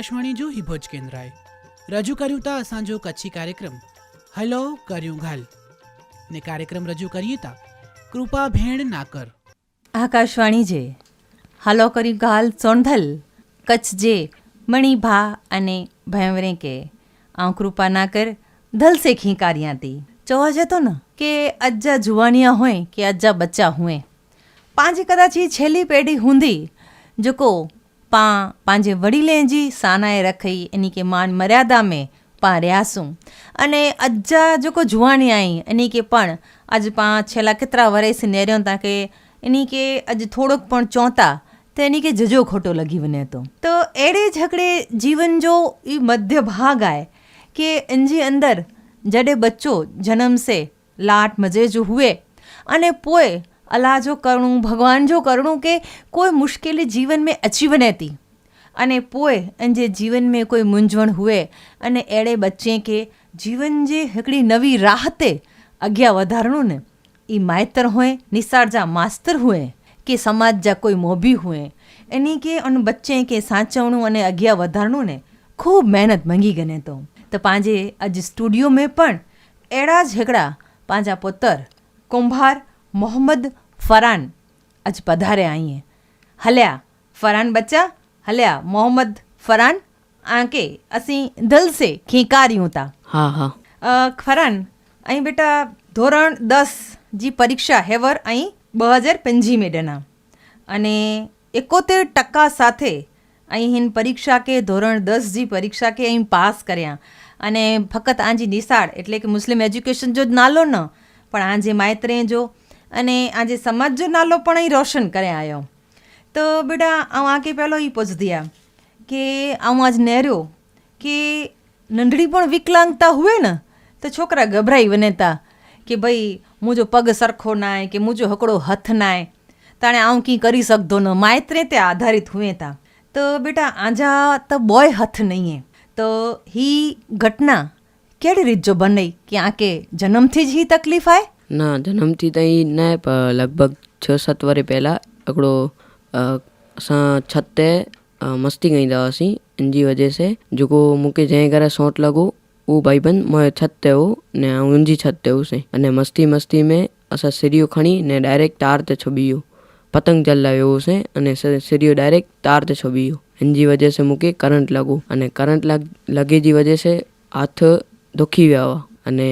આકાશવાણી જો હિભોજ કેન્દ્રાએ રજૂ કર્યું તા અસાંજો કચ્છી કાર્યક્રમ. હલો, કર્યું ઘાલ. ને કાર્યક્રમ રજૂ કરીએ તા કૃપા ભેણ નાકર. આકાશવાણી જે. હલો, કર્યું ઘાલ સોંધલ કચ્છ જે, મણી ભા અને ભયંવરે કે. આ કૃપા નાકર ધલસે ખીંકાર્યાતી જોવા જતો ને? કે અજ્જા જુવાનિયા હોય કે અજ્જા બચ્ચા હોય પાંચ કદાચ એ છેલ્લી પેઢી હુંધી જોકો પાં પાંજે વડી લેંજી સાનાએ રખી એની કે માન મર્યાદા મેં પાં રહ્યા અને અજ્જા જો કો જુવાની આઈ એની કે પણ આજ પાં છેલ્લા કેટલા વર્ષ નેર્યો તા કે એની કે અજ થોડોક પણ ચોંતા તો એની કે જજો ખોટો લગી વને તો તો એડે ઝઘડે જીવન જો એ મધ્ય ભાગ આય કે એનજી અંદર જડે બચ્ચો જન્મશે લાટ મજે જો હુએ અને પોએ અલ્લાહ જો કરુણું, ભગવાન જો કરુણું કે કોઈ મુશ્કેલી જીવન મેં અચીવન હતી અને પોએ જે જીवन મેં કોઈ મૂંઝવણ હુએ. અને એડે બચ્ચે કે જીવન જે હિકડી નવી રાહતે અગ્યા વધારણું ને એ માયતર હોય નિસાર જા માસ્તર હોય કે સમાજ જા કોઈ મોભી હોય એની કે અને બચ્ચે કે સાચવણું અને અગ્યા વધારણું ને, ખૂબ મહેનત મંગી ગને તો. તો પાંજે અજ સ્ટુડિયો મેં પણ એડા જ હેકડા, પાંજા પોતર, કુંભાર, મોહમ્મદ ફરાન આજ પધાર્યા અહીં હલ્યા ફરાન બચ્ચા હલ્યા મોહમ્મદ ફરાન આંકે અસી દિલ સે ખીકાર્યું તા હા. હા ફરાન અહીં બેટા ધોરણ દસ જી પરીક્ષા હેવર અહીં બે હજાર પંજી મેડના. અને એકોતેર ટકા સાથે અહીં પરીક્ષા કે ધોરણ દસ જી પરીક્ષા કે અહીં પાસ કર્યા. અને ફક્ત આજી નિશાળ એટલે કે મુસ્લિમ એજ્યુકેશન જો જ નાલો ન પણ આજે માયત્રે જો અને આજે સમાજ જો નાલો પણ અહીં રોશન કરે આવ્યો તો બેટા આવું આ કે પહેલો એ પૂછ કે આવું આજ નેર્યો કે નંઢડી પણ વિકલાંગતા હોય ને, તો છોકરા ગભરાઈ વનેતા કે ભાઈ મુજો પગ સરખો નાય કે મુજો હકડો હથ નાય તાણે આવું કંઈ કરી શકતો ન માયત્રે તે આધારિત હુંતા તો. બેટા, આજા તો બોય હથ નહીં તો હી ઘટના કેડી રીત જો બનાઈ? કે આંકે જન્મથી જ હી તકલીફ આય? ના જન્મથી ताईं न आहे पर लॻभॻि छह सत वरे पहिला हिकिड़ो अ, असां छत ते अ, मस्ती कईंदा हुआसीं इन जी वजह से जेको मूंखे जंहिं करे सोट लॻो उहो भाईबंद मुंहिंजे छत ते हो ने आउं उनजी छत ते हुउसीं अने मस्ती मस्ती में असां सिरियो खणी ने डायरेक्ट तार ते छुॿी वियो पतंग जलाए वियो हुओसीं अने सि- सिरियो डायरेक्ट तार ते छुॿी वियो हिन जी वजह से मूंखे करंट लॻो अने करंट लॻ लॻे जी वजह से हथ दुखी विया हुआ अने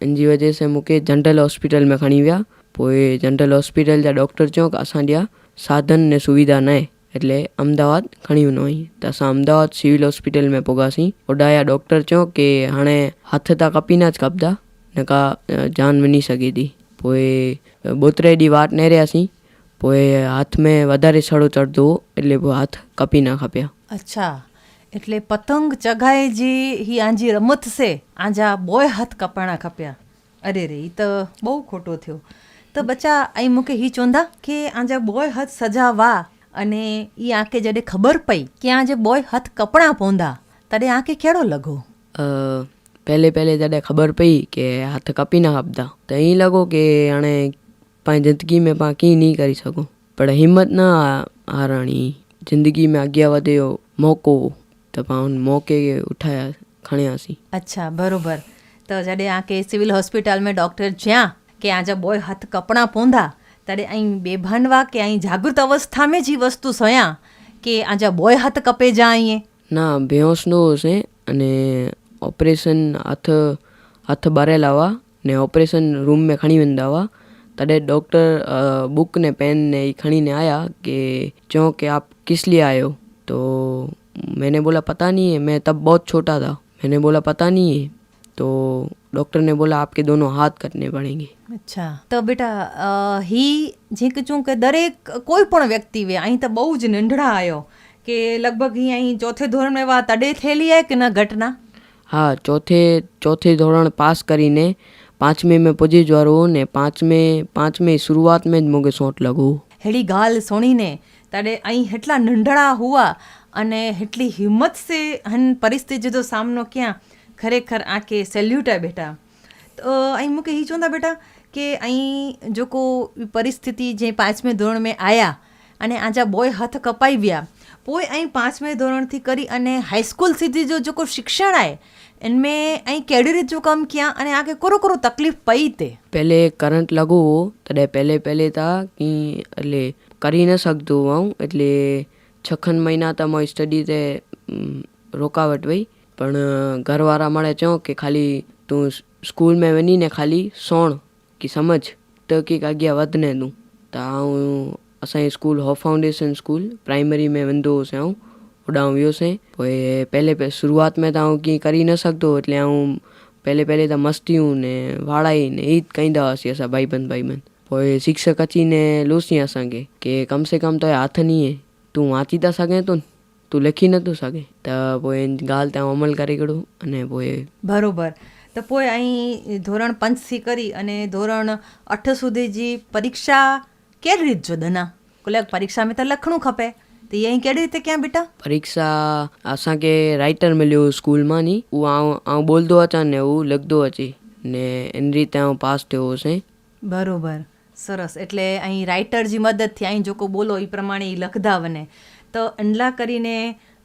इन जी वजह से मूंखे जनरल हॉस्पिटल में खणी विया पोइ जनरल हॉस्पिटल जा डॉक्टर चयो की असां ॾिया साधन ने सुविधा न आहे એટલે અમદાવાદ खणी वञो हुई त असां अहमदाबाद सिविल हॉस्पिटल में पुॻासीं होॾां जा डॉक्टर चयो की हाणे हथ त कपीना ज कपदा न का जान वञी सघे थी पोइ ॿोतिरे ॾींहुं वाट नेरियासीं पोइ हाथ में વધારે सड़ो चढ़ंदो हो એટલે पोइ हाथ कपी न खपिया अच्छा એટલે પતંગ ચગાએ જે હી આંજી રમત છે આંજા બોય હાથ કપાણા ખપ્યા. અરે રે એ તો બહુ ખોટો થયો. તો બચા અહીં મૂકે હી ચોંધા કે આંજા બોય હાથ સજાવા અને એ આંકે જડે ખબર પઈ કે આજે બોય હાથ કપડાં પોંધા. તડે આંકે કેળો લગો? પહેલે પહેલે જડે ખબર પઈ કે હાથ કપી ના આપતા તો એ લગો કે આણે પાંચ જિંદગી મેં પા કી નહીં કરી શકું. પણ હિંમત ના હારાણી. જિંદગી મેં આગળ વધ્યો, મોકો દબાણ મોકે ઉઠાયા ખણ્યા સી અચ્છા બરોબર. તો જ્યારે આ કે સિવિલ હોસ્પિટલમાં ડૉક્ટર જ્યાં કે આ જે બોય હાથ કપડાં પોંધા ત્યારે અહીં બેભાનવા કે અહીં જાગૃત અવસ્થામાં જ એ વસ્તુ સયા કે આ જે બોય હાથ કપે જા અહીં ના બેહોશનો છે અને ઓપરેશન હાથ હાથ બારે લાવવા ને ઓપરેશન રૂમ મેં ખણી વેંદાવા. તડે ડૉક્ટર બુક ને પેન ને એ ખણીને આવ્યા કે જો કે આપ કિસ લી આવ્યો તો मैंने बोला पता नहीं है मैं तब बहुत छोटा था मैंने बोला पता नहीं है तो डॉक्टर ने बोला आपके दोनों हाथ कटने पड़ेंगे અચ્છા તો બેટા અ, હી જે કીધું કે દરેક કોઈ પણ વ્યક્તિ વે અહીં તો બહુ જ નંઢડા આવ્યો કે લગભગ હી અહીં ચોથે ધોરણ એવા તડે થયેલી आहे કે ન ઘટના હા ચોથે ચોથે ધોરણ પાસ કરીને પાંચમે में पुॼे જ वारो हो ने પાંચમે પાંચમે शुरूआत में જ मूंखे सोट लॻो हेड़ी ॻाल्हि सुणीने तॾहिं અહીં हेटला नंढड़ा हुआ અને એટલી હિંમત સે હન પરિસ્થિતિ જો સામનો ક્યાં ખરેખર આંખે સેલ્યુટ આ બેટા. તો અહીં મૂકે એ ચોંદા બેટા, કે અહીં જો કો પરિસ્થિતિ જે પાંચમે ધોરણ મેં આયા અને આજા બોય હાથ કપાઈ ગયા પોય અહીં પાંચમે ધોરણથી કરી અને હાઈસ્કૂલ સુધી જો જો કોઈ શિક્ષણ આય, એનમે અહીં કેડી રીત જો કામ ક્યાં અને આગે કોરો કોરો તકલીફ પઈ તે? પહેલે કરંટ લગો, તડે પહેલે પહેલે તા કે એટલે કરી ન શકતો હું, એટલે છખન મહિના તો મારી સ્ટડી તે રોકાવટ વઈ પણ ઘરવાળા મળે ચો કે ખાલી તું સ્કૂલ મેં વનીને ખાલી સોણ કે સમજ તો કે અગ્યા વધને તું त आउं असांजी स्कूल हॉ फाउंडेशन स्कूल प्राइमरी में वेंदो हुउसि आउं होॾां वियोसीं पोइ पहले पे शुरूआत में त आउं कीअं करी न सघंदो એટલે आउं पहले पहले त मस्तियूं ने वाड़ाई ने ईद कंदा हुआसीं असां भाईबंद भाईबंद पोइ शिक्षक अची ने लोसीं असांखे की कम से कम त हाथ नहीं है તું વાંચી તા શકે તો તું લખી નતું શકે તો પોએ ગાલ ત્યાં અમલ કરી ગયું અને પોએ બરોબર. તો પોએ અહીં ધોરણ પંચથી કરી અને ધોરણ અઠ સુધી જે પરીક્ષા કેવી રીત જો દના કોલેક પરીક્ષા મેં તો લખણું ખપે. તો અહીં કેવી રીતે ક્યાં બેટા? પરીક્ષા આશા કે રાઇટર મળ્યું સ્કૂલમાં ની. હું આવું બોલતો હતા ને હું લખતો હતી ને એની રીતે હું પાસ થયો છે. બરોબર. સરસ એટલે અહીં રાઇટરજી મદદથી અહીં જો કોઈ બોલો એ પ્રમાણે એ લખતા વને તો અંડલા કરીને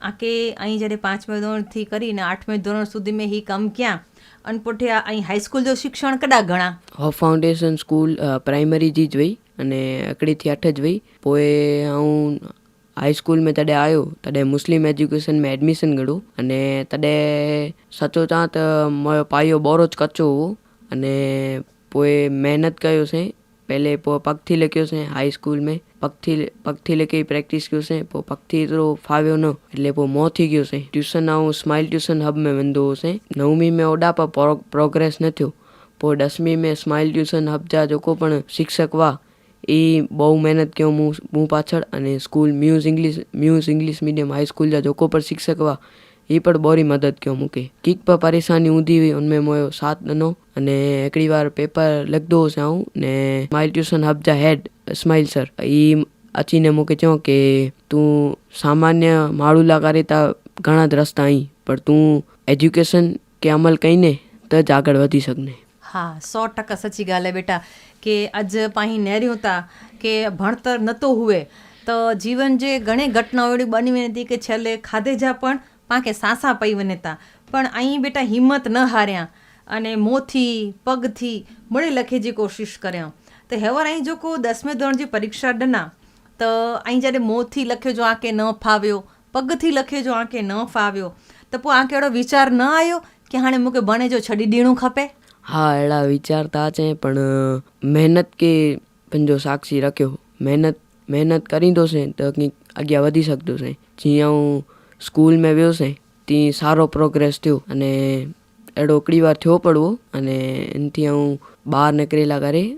આકે અહીં જ્યારે પાંચમા ધોરણથી કરીને આઠમે ધોરણ સુધી મેં હી કમ ક્યાં અને પોઠે આ અહીં હાઈસ્કૂલ જો શિક્ષણ કડા ઘણા हो फाउंडेशन स्कूल अ, प्राइमरी जी ज वई अने हिकिड़ी थी अठ ज वई पोइ आउं हाई स्कूल में तॾहिं आयो तॾहिं मुस्लिम एजुकेशन में एडमिशन कढो अने तॾहिं सचो चवां त मुंहिंजो पायो बोरो ज कचो पहले पोइ पखथी लिखियोसीं हाई स्कूल में पखथी पखथी लिखी प्रैक्टिस कयोसीं पोइ पखथी एतिरो फावियो न એટલે पोइ मोह थी गयोसीं ट्यूशन ऐं स्माइल ट्यूशन हब में वेंदो हुओसीं नवमी में होॾा पर प्रो प्रोग्रेस न थियो पोइ ॾसमी में स्माइल ट्यूशन हब जा जेको पिणु शिक्षक हुआ એ બહુ મહેનત કयूं मूं मूं પાછળ અને સ્કૂલ મ્યુઝ ઇંગ્લિશ મ્યુઝ ઇંગ્લિશ મીડિયમ હાઈ સ્કૂલ जा जेको પણ શિક્ષક हुआ એ પણ બોરી મદद क्यों મૂકી. કિક પર પરેશાની ઊંધી हुई उनमें मोयो साथ ॾिनो અને हिकिड़ी बार पेपर लिखंदो हुउसि आऊं ने माई ट्यूशन हब जा हेड इस्माइल सर ई अची मूंखे चयो की तूं सामान्य माण्हू लाइ त ઘણા જ રસ્તા અહીં, પણ તું એજ્યુકેશન કે અમલ કહીને તો જ આગળ વધી શકને. હા, સો ટકા સચી ॻाल्हि आहे બેટા, કે અॼु पाण नेरियूं था કે ભણતર નહોતો हुए તો જીવન જે ઘણી ઘટનાઓ એવી બની હતી કે છેલ્લે ખાધેજા પણ પાંખે સાસા પૈવનેતા પણ અહીં બેટા હિંમત ન હાર્યા અને મોંથી, પગથી મળે લખે જે કોશિશ કર્યા. તો હેવર અહીં જો કો દસમે ધોરણની પરીક્ષા ડના, તો અહીં જ્યારે મોંથી લખ્યો જો આંકે ન ફાવ્યો, પગથી લખ્યો જો આંકે ન ફાવ્યો, તો પોઈ આંકે એડો વિચાર ન આવ્યો કે હાણે મૂકે બને જો છડી દીણું ખપે? હા, એડા વિચાર તા છે, પણ મહેનત કે પંજો સાક્ષી રાખ્યો. મહેનત મહેનત કરી દો છે, તો કંઈક આગળ વધી શકતો છે. જ્યાં હું સ્કૂલ મેં વિયો છે ત્યાં સારો પ્રોગ્રેસ થયો. અને એડો વાર થયો પડવો, અને એનાથી હું બહાર નીકળેલા કરે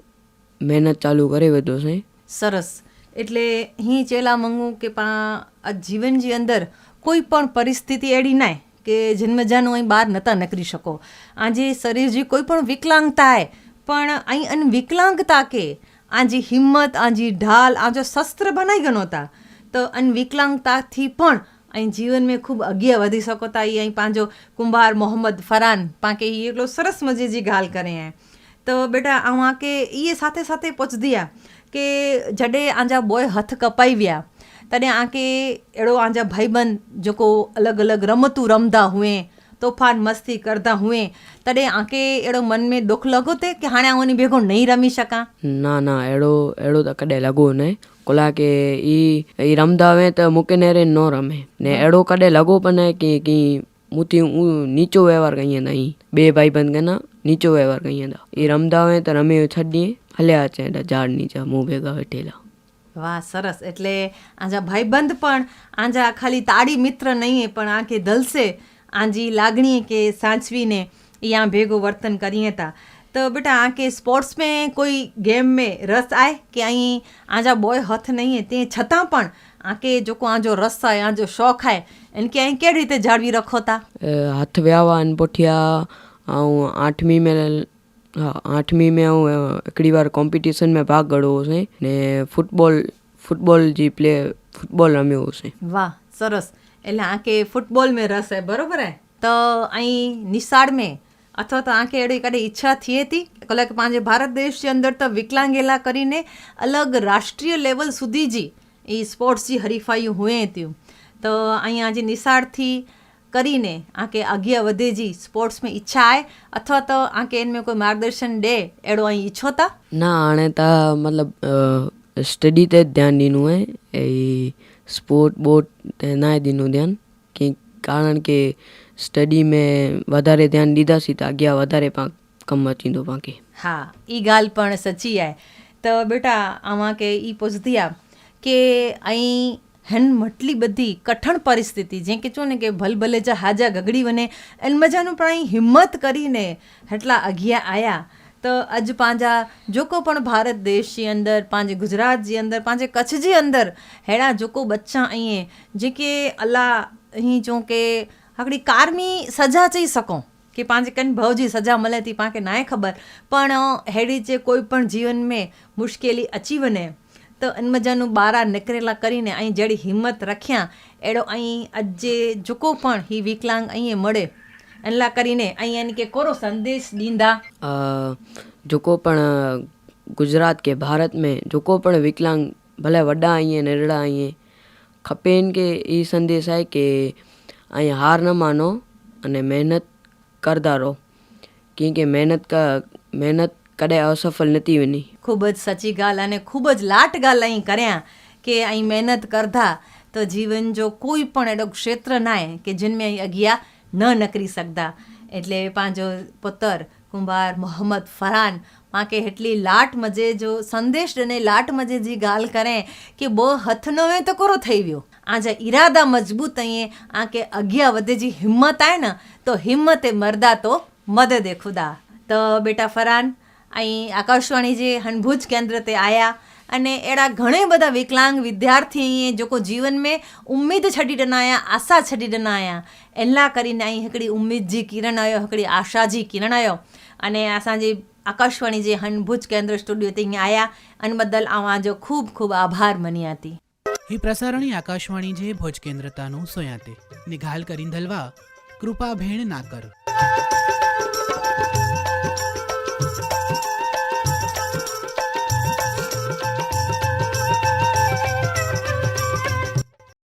મહેનત ચાલુ કરી વધો છે. સરસ. એટલે હું ચેલા મંગું કે પા, આ જીવનજી અંદર કોઈ પણ પરિસ્થિતિ એડી નાય કે જન્મજાનું અહીં બહાર નહોતા નીકળી શકો. આજે શરીરજી કોઈ પણ વિકલાંગતા પણ અહીં અન વિકલાંગતા કે આજી હિંમત આજી ઢાલ આજો શસ્ત્ર બનાવી ગણોતા તો અન વિકલાંગતાથી પણ ऐं जीवन में ख़ूब अॻियां वधी सघो था इहे ऐं पंहिंजो कुंभार मोहम्मद फरान पाण खे हीअ हिकिड़ो सरस मज़े जी ॻाल्हि करे आहे त बेटा अव्हां खे इहे साथे साथे पुछंदी आहे की जॾहिं आंजा बॉय हथ कपाई विया तॾहिं आंखे अहिड़ो आंजा भाईबंद जेको अलॻि अलॻि रमतूं रमंदा हुअं તોફાન મસ્તી કરતા હુએ તॾहिं आंखे अहिड़ो मन में दुख लॻो ते की हाणे आउं हिन भेगो नहीं रमी सघां न न अहिड़ो अहिड़ो त कॾहिं लॻो न कोला के ई ई रमदा हुए त मूंखे नेरे न रमे ने अहिड़ो कॾहिं लॻो पर न की की मूंथी नीचो वहिंवार कई वेंदा ई ॿिए भाई बंदि कंदा नीचो वहिंवार कई वेंदा ई रमदा हुए त रमे छॾीं हलिया अचनि हेॾा झाड़ नीचा मूं भेगा वेठेला વાહ સરસ એટલે આજા ભાઈબંધ પણ આજા ખાલી તાળી મિત્ર નહીં પણ આંખે દલસે આંજી લાગણી કે સાચવીને યા ભેગો વર્તન કરીએ હતા તો બેટા આ કે સ્પોર્ટ્સ મેં કોઈ ગેમ મેં રસ આય કે અહીં આજા બોય હથ નહીં તે છતાં પણ આ કે જો કો આજો રસ આય આજો શોખ આય એને કે અહીં કેવી રીતે જાળવી રખો તા? હાથ વ્યાવા અને પોઠિયા હું આઠમી મેં હા આઠમી મેં હું એકડી વાર કોમ્પિટિશનમાં ભાગ ગળ્યો છે ને ફૂટબોલ ફૂટબોલ જે પ્લે ફૂટબોલ રમ્યો છે. વાહ સરસ. એટલે આંખે ફૂટબોલ મેં રસ હે, બરોબર હે? તો અહીં નિશાળ મેં, અથવા તો આંખે એડી કાઢી ઈચ્છા થઈ હતી. કલાક પાંજે ભારત દેશ જે અંદર તો વિકલાંગેલા કરીને અલગ રાષ્ટ્રીય લેવલ સુધી જી એ સ્પોર્ટ્સ જી હરીફાયું હોય ત્યું. તો અહીંયા જે નિશાળથી કરીને આંકે આગિયા વધે જી સ્પોર્ટ્સમાં ઈચ્છા આય, અથવા તો આંકે એને કોઈ માર્ગદર્શન દે, એડો અહીં ઈચ્છો તા ના, આણે તા મતલબ સ્ટડી તે ધ્યાન દીનું હે, એ સ્પોર્ટ બોટ ના દીનું ધ્યાન. કે કારણ કે સ્ટડી મેં વધારે ધ્यान દીધા સી તો અગિયાર વધારે કમ અચીંદો બાકી હા એ ગાલ પણ સચી આય. તો બેટા, આમાં કે એ પૂછતી આપ કે અહીં હેન મટલી બધી કઠણ પરિસ્થિતિ. જે કે છો ને કે ભલ ભલે જા હાજા ગગડી વને એન મજાનું પણ અહીં હિંમત કરીને એટલા અગિયા આયા. તો અજ પાંજા જોકો પણ ભારત દેશ જે અંદર, પાંજે ગુજરાત જે અંદર, પાંજे કચ્छ जे અંદર હેડા જોકો બચ્ચા અહીં जेके अला અહીં જો કે હકડી કારમી સજા ચઈ સકો કે પાંજે કન ભવજી સજા મળે તી પાંકે નાય ખબર. પણ હેડી જે કોઈ પણ જીવન મેં મુશ્કેલી અચી વને તો અનમજાનું બારા નીકળેલા કરીને અહીં જેડી હિંમત રખ્યા, એડો અહીં અજે જોકો પણ હી વિકલાંગ અહીં મળે. એલા કરીને અહીંયા કે કોરો સંદેશ દીંદા જોકો પણ गुजरात के भारत में जेको पिणु विकलांग भले वॾा ईअं निरड़ा ईअं खपेनि की हीउ संदेश आहे की ऐं हार न मानो अने महिनत करदा रहो कंहिंखे महिनत का महिनत कॾहिं असफल न थी वञे ખૂબ જ સાચી ગાલ અને ખૂબ જ લાટ ગાલ અહીં કર્યા કે અહીં મહેનત કરધા તો જીવન જો કોઈ પણ એડો ક્ષેત્ર ના કે જિનમે અહીં અગિયા ન નકરી શકતા. એટલે પાંજો પુત્ર કુંભાર, મોહમ્મદ, ફરાન માકે એટલી લાટ મજે જો સંદેશ અને લાટ મજે જી ગાલ કરે કે બહુ હથનો એ તો કોરો થઈ ગયો આજે ઈરાદા મજબૂત અહીં આ કે અગિયા વધે જી હિંમત આય ને, તો હિંમતે મરદા તો મદદે ખુદા. તો બેટા ફરાન, અહીં આકાશવાણી જે હનભુજ કેન્દ્ર તે આયા અને એડા ઘણા બધા વિકલાંગ વિદ્યાર્થી જેકો જીवन में उम्मीद छॾी ॾिना आहियां आशा छॾी ॾिना आहियां अहिड़ा करीने आई हिकिड़ी उम्मीद जी किरण आयो हिकिड़ी आशा जी किरण आयो अने असांजी આકાશવાણી જે હનભુજ કેન્દ્ર સ્ટુડિયો ત્યાં આયા. અને બદલ આવાજો ખૂબ ખૂબ આભાર મન્યા હતી હી પ્રસારણી આકાશવાણી જે ભોજ કેન્દ્રતાનું સોયાતે. નિઘાલ કરીન ધલવા કૃપા ભેણ ના કર